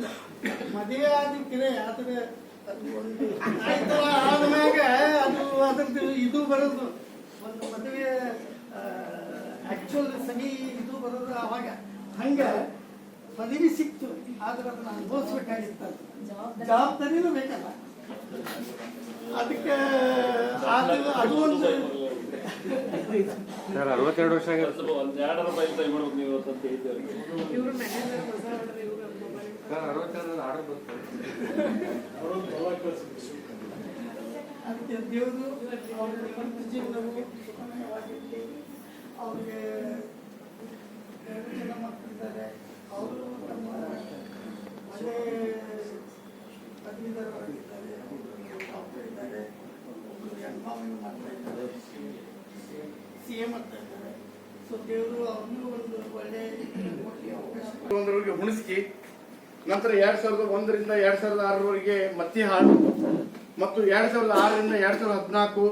ಇಲ್ಲ. ಮದುವೆ ಆದಿಕ್ಕಿದೆ ಆದ್ರೆ ಅದು ಒಂದು ಆಯ್ತಲ್ಲ ಆದ್ಮ್ಯಾಗ ಅದು ಅದ್ರದ್ದು ಇದು ಬರೋದು. ಒಂದು ಮದುವೆ ಆಕ್ಚುಲ್ ಸಹಿ ಇದು ಬರೋದು ಅವಾಗ ಹಂಗ ಪದವಿ ಸಿಕ್ತು ಆದ್ರೆ ಅದನ್ನ ಅನುಭವಿಸ್ಬೇಕಾಗಿತ್ತು. ಜವಾಬ್ದಾರಿನೂ ಬೇಕಲ್ಲ. ಅದಕ್ಕೆ ಅದು ಅದು ಒಂದು ಸರ್ ಅರವತ್ತೆರಡು ವರ್ಷ ಆಗಿದೆ. ಮ್ಯಾನೇಜರ್ ಹೊಸ ಆರ್ಡರ್ ಅರವತ್ತೆರಡು ಅದಕ್ಕೆ ದೇವರು ಅವ್ರಿಗೆ ಜೀವನವು ಅವ್ರಿಗೆ ಎರಡು ಜನ ಮಕ್ಕಳಿದ್ದಾರೆ. ಅವರು ತಮ್ಮ ಮನೆ ಪದವೀಧರರಾಗಿದ್ದಾರೆ. ಒಬ್ಬರು ಡಾಕ್ಟರ್ ಇದ್ದಾರೆ. ಒಬ್ಬರು ಎಂ ಮಾಡ್ತಾ ಇದ್ದಾರೆ. ಸಿ ಎ ಮಾಡ್ತಾ ಇದ್ದಾರೆ. ಸೊ ದೇವರು ಅವ್ರನ್ನೂ ಒಂದು ಒಳ್ಳೆ ಕೊಡ್ಲಿ ಅವಕಾಶ ಹುಣಸ್ಕಿ ನಂತರ ಎರಡ್ ಸಾವಿರದ ಒಂದರಿಂದ ಎರಡ್ ಸಾವಿರದ ಆರರವರೆಗೆ ಮತ್ತಿಹಾಳು ಮತ್ತು ಎರಡ್ ಸಾವಿರದ ಆರರಿಂದ ಎರಡ್ ಸಾವಿರದ ಹದಿನಾಲ್ಕು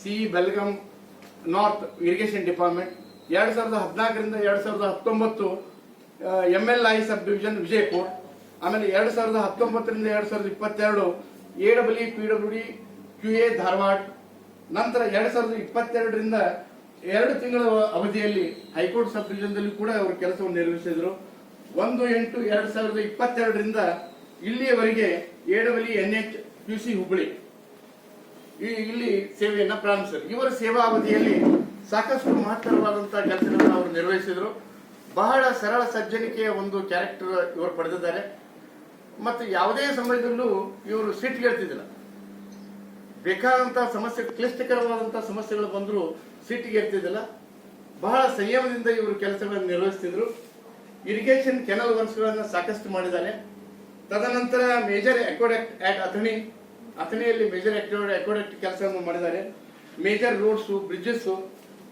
C Belgaum north irrigation department, ಎರಡ್ ಸಾವಿರದ ಹದಿನಾಲ್ಕರಿಂದ ಎರಡ್ ಸಾವಿರದ ಹತ್ತೊಂಬತ್ತು M L I sub division Vijayapur, ಆಮೇಲೆ ಎರಡ್ ಸಾವಿರದ ಹತ್ತೊಂಬತ್ತರಿಂದ ಎರಡ್ ಸಾವಿರದ ಇಪ್ಪತ್ತೆರಡು A W P W D, Q A Dharwad, ನಂತರ ಎರಡ್ ಸಾವಿರದ ಇಪ್ಪತ್ತೆರಡರಿಂದ ಎರಡು ತಿಂಗಳ ಅವಧಿಯಲ್ಲಿ ಹೈಕೋರ್ಟ್ ಸಬ್ ಡಿವಿಷನ್ದಲ್ಲಿ ಕೂಡ ಅವರು ಕೆಲಸವನ್ನು ನಿರ್ವಹಿಸಿದರು. ಒಂದು ಎಂಟು ಎರಡ್ ಸಾವಿರದ ಇಪ್ಪತ್ತೆರಡರಿಂದ ಇಲ್ಲಿಯವರೆಗೆ ಏಡವಲಿ N H P C Hubballi. ಈ ಇಲ್ಲಿ ಸೇವೆಯನ್ನು ಪ್ರಾರಂಭಿಸಿದರು. ಇವರ ಸೇವಾ ಅವಧಿಯಲ್ಲಿ ಸಾಕಷ್ಟು ಮಹತ್ತರವಾದಂತಹ ಕೆಲಸಗಳನ್ನು ಅವರು ನಿರ್ವಹಿಸಿದರು. ಬಹಳ ಸರಳ ಸಜ್ಜನಿಕೆಯ ಒಂದು ಕ್ಯಾರೆಕ್ಟರ್ ಇವರು ಪಡೆದಿದ್ದಾರೆ. ಮತ್ತು ಯಾವುದೇ ಸಮಯದಲ್ಲೂ ಇವರು ಸಿಟ್ಟಿಗೆಳ್ತಿದ್ದಿಲ್ಲ ಬೇಕಾದಂತಹ ಸಮಸ್ಯೆ ಕ್ಲಿಷ್ಟಕರವಾದಂತಹ ಸಮಸ್ಯೆಗಳು ಬಂದರೂ ಸಿಟ್ಟಿಗೆ ಇರ್ತಿದ್ದಿಲ್ಲ ಬಹಳ ಸಂಯಮದಿಂದ ಇವರು ಕೆಲಸಗಳನ್ನು ನಿರ್ವಹಿಸ್ತಿದ್ರು. ಇರಿಗೇಷನ್ ಕೆನಲ್ ವರ್ಕ್ಸ್ಗಳನ್ನು ಸಾಕಷ್ಟು ಮಾಡಿದ್ದಾರೆ ತದನಂತರ ಮೇಜರ್ ಅಕ್ವಾಡಕ್ಟ್ ಆಟ್ ಅಥಣಿ, ಅಥಣಿಯಲ್ಲಿ ಮೇಜರ್ ಅಕ್ವಾಡಕ್ಟ್ ಕೆಲಸವನ್ನು ಮಾಡಿದ್ದಾರೆ. ಮೇಜರ್ ರೋಡ್ಸು ಬ್ರಿಡ್ಜಸ್ಸು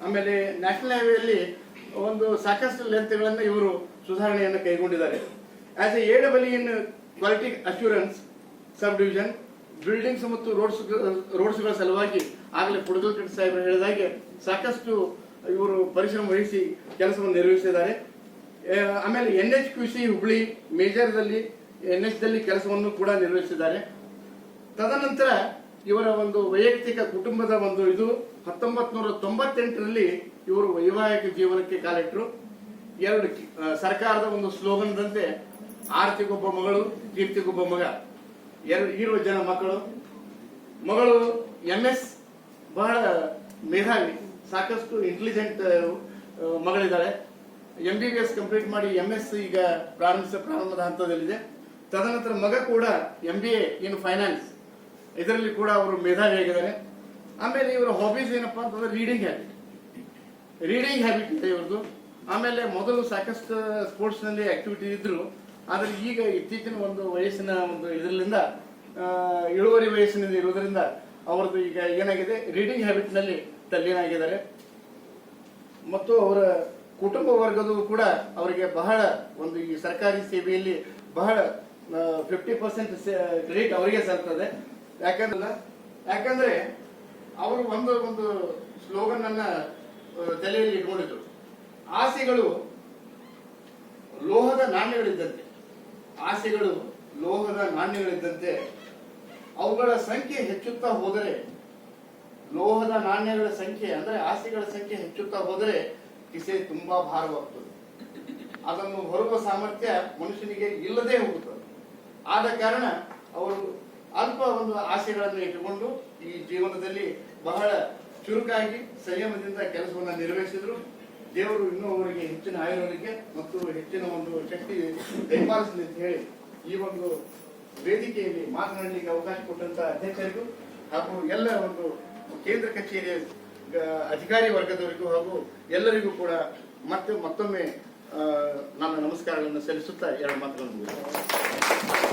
ಆಮೇಲೆ ನ್ಯಾಷನಲ್ ಹೈವೇಯಲ್ಲಿ ಒಂದು ಸಾಕಷ್ಟು ಲೆಂತ್ಗಳನ್ನು ಇವರು ಸುಧಾರಣೆಯನ್ನು ಕೈಗೊಂಡಿದ್ದಾರೆ. As A A double in quality assurance sub division buildings ಮತ್ತು ರೋಡ್ಸ್ ರೋಡ್ಸ್ಗಳ ಸಲುವಾಗಿ ಆಗಲೇ ಪುಡಗಲ್ ಕಟ್ಟಿ ಸಾಹೇಬರು ಹೇಳಿದಾಗೆ ಸಾಕಷ್ಟು ಇವರು ಪರಿಶ್ರಮ ವಹಿಸಿ ಕೆಲಸವನ್ನು ನಿರ್ವಹಿಸಿದ್ದಾರೆ. ಆಮೇಲೆ N H Q C Hubli ಮೇಜರ್ದಲ್ಲಿ, N H ದಲ್ಲಿ ಕೆಲಸವನ್ನು ಕೂಡ ನಿರ್ವಹಿಸಿದ್ದಾರೆ. ತದನಂತರ ಇವರ ಒಂದು ವೈಯಕ್ತಿಕ ಕುಟುಂಬದ ಒಂದು ಇದು ಹತ್ತೊಂಬತ್ ನೂರ ತೊಂಬತ್ತೆಂಟರಲ್ಲಿ ಇವರು ವೈವಾಹಿಕ ಜೀವನಕ್ಕೆ ಕಾಲಿಟ್ಟರು ಎರಡು ಸರ್ಕಾರದ ಒಂದು ಸ್ಲೋಗನ್ದಂತೆ, ಆರ್ತಿಗೊಬ್ಬ ಮಗಳು, ಕೀರ್ತಿಗೊಬ್ಬ ಮಗ. ಎರಡು ಇರುವ ಜನ ಮಕ್ಕಳು. ಮಗಳು ಎಂ ಎಸ್, ಬಹಳ ಮೇಧಾವಿ, ಸಾಕಷ್ಟು intelligent ಮಗಳಿದ್ದಾಳೆ. M B B S complete ಮಾಡಿ ಎಂ ಎಸ್ ಈಗ ಪ್ರಾರಂಭಿಸ ಪ್ರಾರಂಭದ ಹಂತದಲ್ಲಿದೆ. ತದನಂತರ ಮಗ ಕೂಡ M B A in finance ಇದರಲ್ಲಿ ಕೂಡ ಅವರು ಮೇಧಾವಿಯಾಗಿದ್ದಾರೆ ಆಮೇಲೆ ಇವರ ಹಾಬೀಸ್ ಏನಪ್ಪಾ ಅಂತಂದ್ರೆ ರೀಡಿಂಗ್ ಹ್ಯಾಬಿಟ್ ರೀಡಿಂಗ್ ಹ್ಯಾಬಿಟ್ ಇದೆ ಇವ್ರದ್ದು. ಆಮೇಲೆ ಮೊದಲು ಸಾಕಷ್ಟು ಸ್ಪೋರ್ಟ್ಸ್ನಲ್ಲಿ ಆಕ್ಟಿವಿಟಿ ಇದ್ರು. ಆದ್ರೆ ಈಗ ಇತ್ತೀಚಿನ ಒಂದು ವಯಸ್ಸಿನ ಒಂದು ಇದರಿಂದ ಇಳುವರಿ ವಯಸ್ಸಿನಿಂದ ಇರುವುದರಿಂದ ಅವರದ್ದು ಈಗ ಏನಾಗಿದೆ? ರೀಡಿಂಗ್ ಹ್ಯಾಬಿಟ್ನಲ್ಲಿ ತಲ್ಲೀನಾಗಿದ್ದಾರೆ. ಮತ್ತು ಅವರ ಕುಟುಂಬ ವರ್ಗದೂ ಕೂಡ ಅವರಿಗೆ ಬಹಳ ಒಂದು ಈ ಸರ್ಕಾರಿ ಸೇವೆಯಲ್ಲಿ ಬಹಳ ಫಿಫ್ಟಿ ಪರ್ಸೆಂಟ್ ಕ್ರೆಡಿಟ್ ಅವರಿಗೆ ಸಲ್ತದೆ. ಯಾಕಂದ್ರೆ ಯಾಕಂದ್ರೆ ಅವರು ಒಂದು ಒಂದು ಸ್ಲೋಗನ್ ಅನ್ನ ತಲೆಯಲ್ಲಿ ಇಟ್ಕೊಂಡಿದ್ರು. ಆಸೆಗಳು ಲೋಹದ ನಾಣ್ಯಗಳಿದ್ದಂತೆ. ಆಸೆಗಳು ಲೋಹದ ನಾಣ್ಯಗಳಿದ್ದಂತೆ. ಅವುಗಳ ಸಂಖ್ಯೆ ಹೆಚ್ಚುತ್ತಾ ಹೋದರೆ, ಲೋಹದ ನಾಣ್ಯಗಳ ಸಂಖ್ಯೆ ಅಂದ್ರೆ ಆಸೆಗಳ ಸಂಖ್ಯೆ ಹೆಚ್ಚುತ್ತಾ ಹೋದರೆ ಕಿಸೆ ತುಂಬಾ ಭಾರವಾಗ್ತದೆ. ಅದನ್ನು ಹೊರುವ ಸಾಮರ್ಥ್ಯ ಮನುಷ್ಯನಿಗೆ ಇಲ್ಲದೆ ಹೋಗುತ್ತದೆ. ಆದ ಕಾರಣ ಅವರು ಅಲ್ಪ ಒಂದು ಆಸೆಗಳನ್ನು ಇಟ್ಟುಕೊಂಡು ಈ ಜೀವನದಲ್ಲಿ ಬಹಳ ಚುರುಕಾಗಿ ಸಂಯಮದಿಂದ ಕೆಲಸವನ್ನು ನಿರ್ವಹಿಸಿದ್ರು. ದೇವರು ಇನ್ನೂ ಅವರಿಗೆ ಹೆಚ್ಚಿನ ಆಯುರ್ವೇದಕ್ಕೆ ಮತ್ತು ಹೆಚ್ಚಿನ ಒಂದು ಶಕ್ತಿ ದಯಪಾಲಿಸಲಿ ಅಂತ ಹೇಳಿ ಈ ಒಂದು ವೇದಿಕೆಯಲ್ಲಿ ಮಾತನಾಡಲಿಕ್ಕೆ ಅವಕಾಶ ಕೊಟ್ಟಂತ ಅಧ್ಯಕ್ಷರಿಗೂ ಹಾಗೂ ಎಲ್ಲ ಒಂದು ಕೇಂದ್ರ ಕಚೇರಿಯ ಅಧಿಕಾರಿ ವರ್ಗದವರಿಗೂ ಹಾಗೂ ಎಲ್ಲರಿಗೂ ಕೂಡ ಮತ್ತೆ ಮತ್ತೊಮ್ಮೆ ನನ್ನ ನಮಸ್ಕಾರಗಳನ್ನು ಸಲ್ಲಿಸುತ್ತಾ ಎರಡು ಮಾತುಗಳನ್ನು.